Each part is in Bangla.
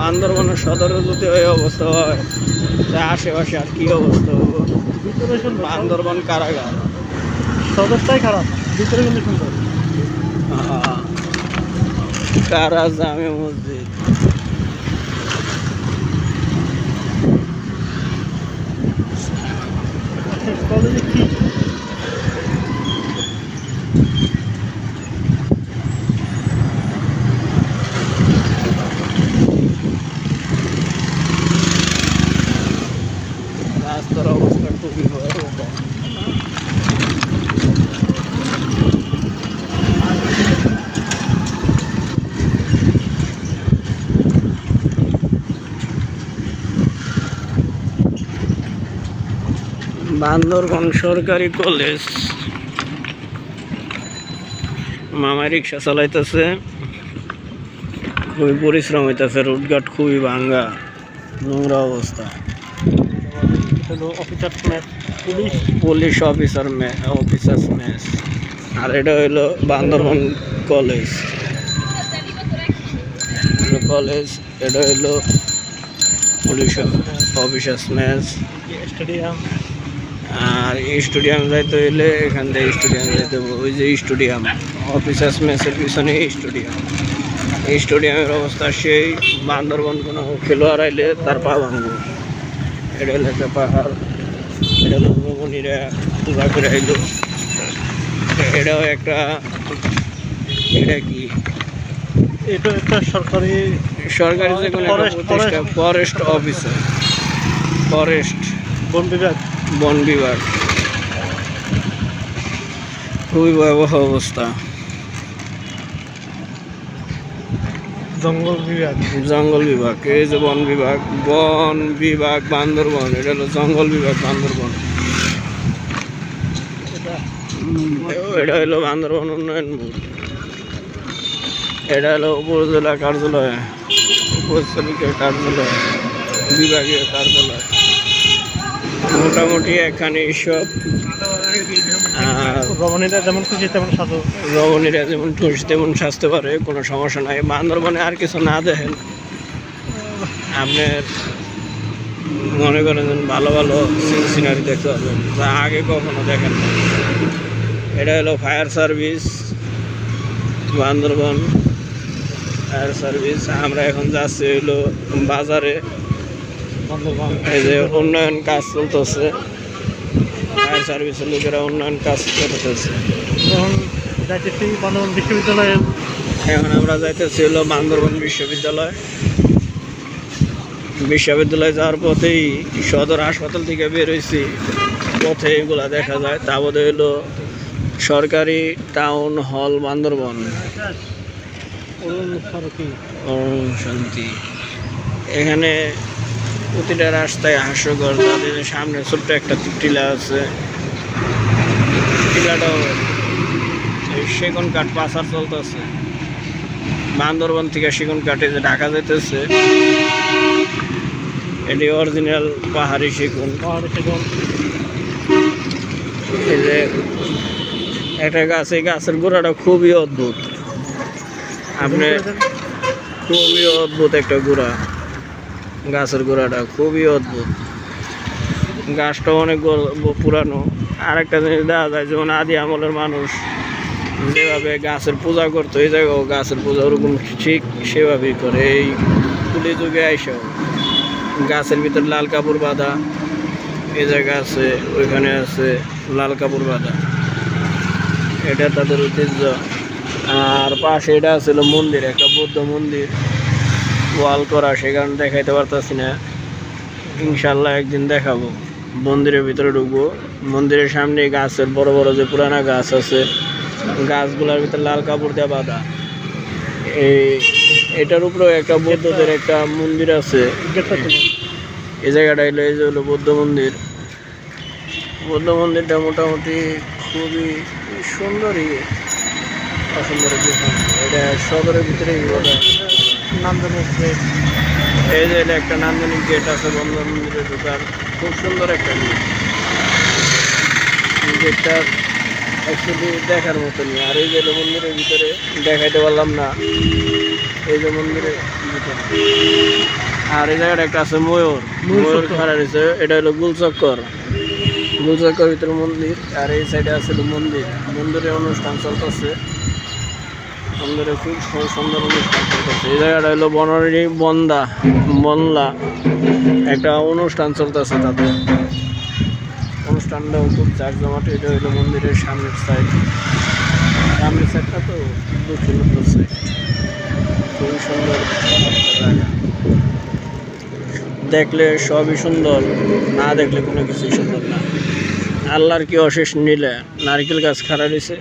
বান্দরবনের সদরে যদি ওই অবস্থা হয়। তা আশেপাশে আর কি অবস্থা হব? ভিতরে সুন্দর বান্দরবন কারাগার। সদরটাই খারাপ ভিতরে কিন্তু সুন্দর কারা জামে মসজিদ? কলেজে কি রাস্তার অবস্থা খুবই ভয়াবহ বান্দরবন সরকারি কলেজ। মামা রিক্সা চালাইতেছে। খুবই পরিশ্রম হইতেছে রোডঘাট খুবই ভাঙ্গা নোংরা অবস্থা। Officer police police officer officers mess আর এটা হইল বান্দরবন কলেজ। কলেজ এটা হইল পুলিশ অফিসার্স মেস স্টেডিয়াম আর স্টেডিয়াম যাইতে হইলে এখান থেকে স্টেডিয়াম যাইতে হবে। ওই যে স্টেডিয়াম অফিসার্স মেসের পিছনে স্টেডিয়াম। এই স্টেডিয়ামের অবস্থা সেই বান্দরবন কোনো খেলোয়াড় আইলে তার পা ভাঙবো। এটা হলো একটা পাহাড়। এটা হলো ভ্রমণীরা পূজা করে আইলো এটাও একটা এটা কি? এটা একটা সরকারি সরকারি যে কোনো ফরেস্ট অফিসার ফরেস্ট বন বিভাগ। বন বিভাগ। খুবই ভয়াবহ অবস্থা। জঙ্গল বিভাগ। জঙ্গল বিভাগ এই যে বন বিভাগ বন বিভাগ বান্দরবন এটা হলো জঙ্গল বিভাগ বান্দরবন। এটা হলো বান্দরবন উন্নয়ন বোর্ড। এটা হলো উপজেলা কার্যালয় উপস্থলিকের কার্যালয় বিভাগীয় কার্যালয়। মোটামুটি এখানে সব রমণীরা যেমন খুশি তেমন সাজো। রমণীরা যেমন খুশি তেমন সাজতে পারে কোনো সমস্যা নাই। বান্দরবনে আর কিছু না দেখেন। আপনার মনে করেন ভালো ভালো সিনারি দেখতে পারবেন যা আগে কখনো দেখেন না এটা হলো fire service Bandarban fire service. আমরা এখন যাচ্ছি হলো বাজারে। এই যে উন্নয়ন কাজ চলতেছে ফায়ার সার্ভিসের লোকেরা উন্নয়ন কাজ করতেছে। যাইতেছি বান্দরবান বিশ্ববিদ্যালয়ে এখন আমরা যাইতেছি হলো বান্দরবন বিশ্ববিদ্যালয়। বিশ্ববিদ্যালয়ে যাওয়ার পথেই সদর হাসপাতাল থেকে বেরোইছি পথে এগুলা দেখা যায় তা বোধ হলো সরকারি টাউন হল বান্দরবন। শান্তি এখানে প্রতিটা রাস্তায় হাস্যকর, তাদের সামনে ছোট্ট একটা টিলা আছে। টিলাটাও সেগুন কাঠ পাচার চলতেছে। বান্দরবন থেকে সেগুন কাঠে যে ঢাকা যেতেছে এটি অরিজিনাল পাহাড়ি সেগুন। পাহাড়ি সেগুন। এই যে একটা গাছ, এই গাছের গোড়াটা খুবই অদ্ভুত। আপনি খুবই অদ্ভুত একটা গোড়া। গাছের গোড়াটা খুবই অদ্ভুত। গাছটা অনেক পুরানো। আর একটা জিনিস দেখা যায়, যেমন আদি আমলের মানুষ যেভাবে গাছের পূজা করতো, এই জায়গাও গাছের পূজা ওরকম ঠিক সেভাবেই করে। এই কুলি যুগে আইসাও গাছের ভিতর লাল কাপড় বাঁধা, এই জায়গা আছে, ওইখানে আছে লাল কাপড় বাঁধা। এটা তাদের ঐতিহ্য আর পাশে এটা ছিল মন্দির, একটা বৌদ্ধ মন্দির। ওয়াল করা, সেখানে দেখাইতে পারতাছি না। ইনশাল্লাহ একদিন দেখাবো। মন্দিরের ভিতরে ঢুকবো। মন্দিরের সামনে গাছের বড় বড় যে পুরানা গাছ আছে, গাছগুলোর ভিতরে লাল কাপড় দেওয়া বাঁধা। এই, এটার উপরেও একটা বৌদ্ধদের একটা মন্দির আছে। এই জায়গাটা হলো এই যে হলো বৌদ্ধ মন্দির। বৌদ্ধ মন্দিরটা মোটামুটি খুবই সুন্দরই। অসুন্দর এটা সদরের ভিতরেই বলে নান্দনিক গেট এই যে এটা একটা নান্দনিক গেট আছে বন্ধ মন্দিরের দোকান খুব সুন্দর একটা গেট গেটটার অ্যাকচুয়ালি দেখার মতনই। আর এই যে মন্দিরের ভিতরে দেখাইতে পারলাম না এই যে মন্দিরের ভিতরে। আর এই জায়গাটা একটা আছে ময়ূর। ময়ূর ময়ূর খাড়া রয়েছে। এটা হলো গুলচক্কর। গুলচক্কর ভিতরে মন্দির আর এই সাইডে আছে মন্দির। মন্দিরে অনুষ্ঠান চলতেছে। মন্দিরে খুব সুন্দর অনুষ্ঠান চলতেছে এই জায়গাটা হলো বনারি বন্দা, বনলা। একটা অনুষ্ঠান চলতেছে তাদের অনুষ্ঠানটাও খুব জাঁকজমাট এটা হলো মন্দিরের সামনের সাইড সামনের সাইডটা তো দক্ষিণ উত্তর সাইড খুবই সুন্দর। দেখলে সবই সুন্দর, না দেখলে কোনো কিছুই সুন্দর না। আল্লাহর কি অশেষ নিলে? নারকেল গাছ খাড়া রয়েছে।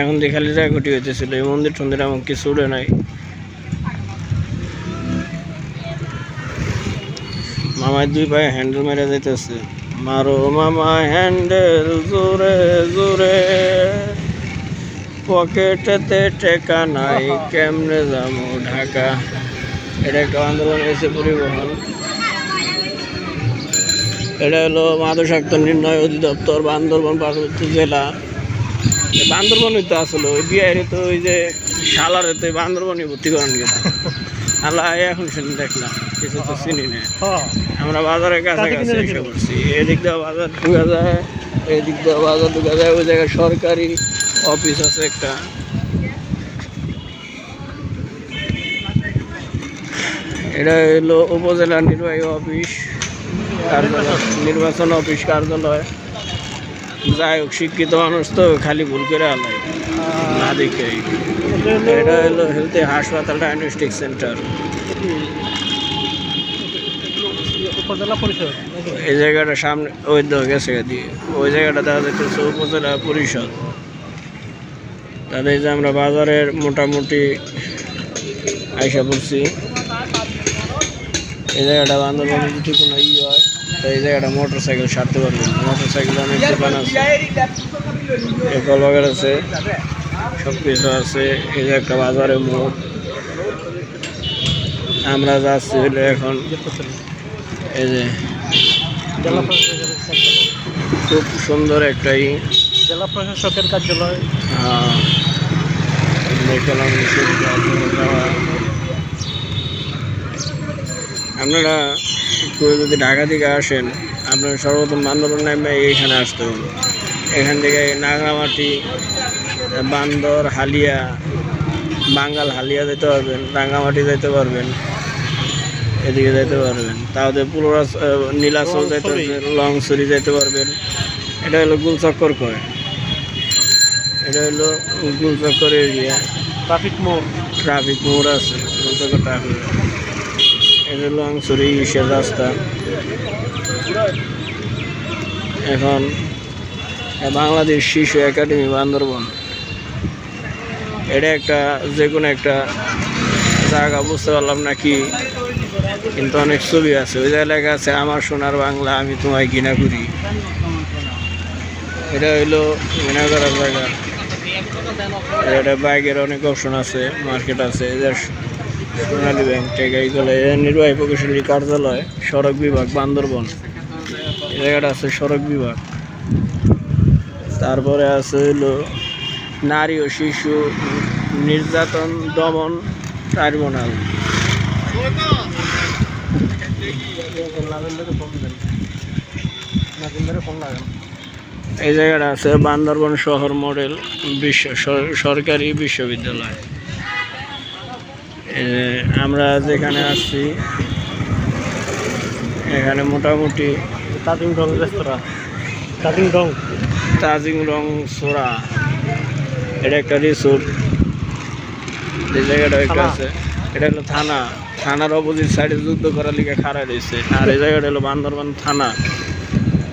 এখন দিয়ে খালি জায়গাটি হইতেছিল, এই মন্দির টন্দির এমন কিছু উড়ে নাই। মামায় দুই পায়ে হ্যান্ডেল মেরে যাইতেছে। মারো মামা হ্যান্ডেল জোরে জোরে। পকেটেতে টেকা নাই, কেমনে যাব ঢাকা? এটা একটা আন্দোলন হয়েছে পরিবহন। এটা হলো মাদকাসক্ত নির্ণয় অধিদপ্তর, বান্দরবন, পার্বত্য জেলা। বান্দরবনই তো আসলে ওই বিহারে তো ওই যে শালারে তো বান্দরবনই ভর্তি করেন গেছে। আল্লাহ এখন শুনে দেখলাম কিছু তো চিনি না। হ্যাঁ। আমরা বাজারের কাছাকাছি এসে? পড়ছি এদিক দিয়ে বাজার ঢুকা যায় এদিক দিয়ে বাজার ঢুকা যায় ওই জায়গায় সরকারি অফিস আছে একটা। এটা হলো উপজেলা নির্বাহী অফিস কার্যালয় নির্বাচন অফিস কার্যালয়। যাই হোক শিক্ষিত মানুষ তো খালি ভুল করে আলাই না দেখেই এটা হলো হেলথ হাসপাতাল ডায়াগনস্টিক সেন্টার? এই জায়গাটা সামনে ওই গেছে দিয়ে ওই জায়গাটা দেখা যাচ্ছে উপজেলা পরিষদ। তাহলে যে আমরা বাজারের মোটামুটি আইসা পড়ছি। এই জায়গাটা বান্দরবানে যদি কোনো ই হয়। তো এই জায়গাটা মোটর সাইকেল সারতে পারবেন মোটর সাইকেল অনেক দোকান আছে। একল বাগার আছে সব কিছু আছে। এই যে একটা বাজারের মোড়। আমরা যাচ্ছি হলো এখন এই যে খুব সুন্দর একটা ই। জেলা প্রশাসকের কার্যালয়। দেখলাম যাওয়া। আপনারা কেউ যদি ঢাকা থেকে আসেন আপনার সর্বপ্রথম বান্দরবন নামে এইখানে আসতে হবে। এখান থেকে নাগরামাটি বান্দর হালিয়া বাঙ্গাল হালিয়া যেতে পারবেন রাঙ্গামাটি যেতে পারবেন এদিকে যেতে পারবেন। তাহলে পুরোরা নীলাচল যেতে লংছড়ি। লংসরি যেতে পারবেন। এটা হলো গুলচক্কর কয় এটা হলো গুলচক্কর এরিয়া। ট্রাফিক মোড়। ট্রাফিক মোড় আছে গুলচক্কর ট্রাফিক এটা হলো লংসরি ইসের রাস্তা। এখন বাংলাদেশ শিশু একাডেমি বান্দরবন। এটা একটা যে কোনো একটা জায়গা, বুঝতে পারলাম না কি কিন্তু অনেক ছবি আছে। ওই জায়গায় লেখা আছে, আমার সোনার বাংলা, আমি তোমায় ঘৃণা করি। এটা হইল ঘৃণা করার জায়গা। এটা বাইকের অনেক অপশন আছে, মার্কেট আছে। এদের সোনালী ব্যাংক এর নির্বাহী প্রকৌশলী কার্যালয়, সড়ক বিভাগ, বান্দরবন। এই জায়গাটা আছে সড়ক বিভাগ। তারপরে আছে হইল নারী ও শিশু নির্যাতন দমন ট্রাইব্যুনাল। এই জায়গাটা আছে বান্দরবন শহর মডেল বিশ্ব সর- সরকারি বিশ্ববিদ্যালয়। আমরা যেখানে আসছি এখানে মোটামুটি তাজিং ডং রেস্তোরাঁ। তাজিং ডং তাজিং রং সোরা। এটা একটা রিসোর্ট এই জায়গাটা একটা আছে। এটা হলো থানা। থানার অপোজিট সাইডে যুদ্ধ করার লিগে খাড়া রয়েছে। আর এই জায়গাটা হলো বান্দরবান থানা।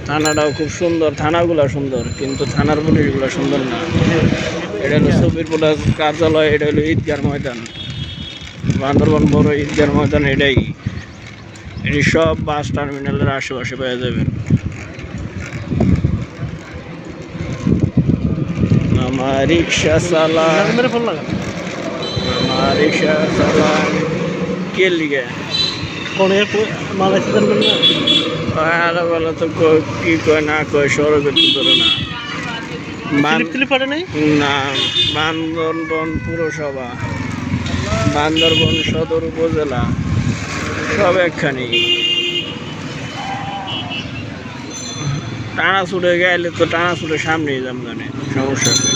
থানাটাও খুব সুন্দর। থানাগুলো সুন্দর কিন্তু থানার পুলিশগুলো সুন্দর না। এটা হলো সুবির কার্যালয় এটা হলো ঈদগার ময়দান। বান্দরবান বড় ঈদগার ময়দান এটাই। এটি সব বাস টার্মিনালের আশেপাশে পেয়ে যাবেন। আমার রিক্সা আমার রিক্সা কে লিগে? কোন তো ক- কয় না কয় সড়কে তো ধরে না। না বান্দরবন পুরসভা। বান্দরবন সদর উপজেলা সব একখানি। টানা ছুটে গেলে তো টানা ছুটে সামনেই জামদানি সমস্যা